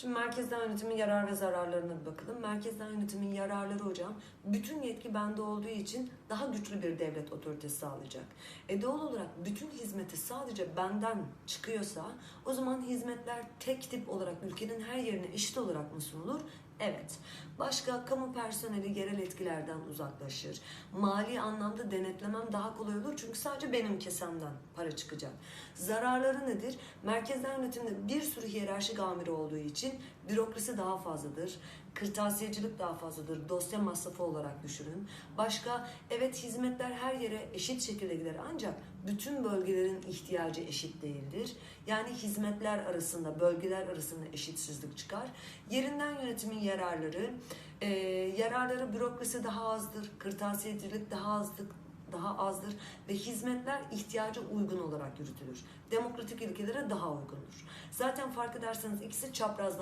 Şimdi merkezden yönetimin yarar ve zararlarına bir bakalım. Merkezden yönetimin yararları hocam bütün yetki bende olduğu için daha güçlü bir devlet otoritesi sağlayacak. E doğal olarak bütün hizmeti sadece benden çıkıyorsa o zaman hizmetler tek tip olarak ülkenin her yerine eşit olarak mı sunulur? Evet. Başka kamu personeli yerel etkilerden uzaklaşır. Mali anlamda denetlemem daha kolay olur çünkü sadece benim kesemden para çıkacak. Zararları nedir? Merkezden yönetimde bir sürü hiyerarşik amiri olduğu için bürokrasi daha fazladır. Kırtasiyecilik daha fazladır. Dosya masrafı olarak düşünün. Başka evet hizmetler her yere eşit şekilde gider ancak bütün bölgelerin ihtiyacı eşit değildir. Yani hizmetler arasında, bölgeler arasında eşitsizlik çıkar. Yerinden yönetimin yararları, e, yararları bürokrasi daha azdır, kırtasiyecilik daha azdır, daha azdır ve hizmetler ihtiyaca uygun olarak yürütülür. Demokratik ilkelere daha uygundur. Zaten fark ederseniz ikisi çaprazlama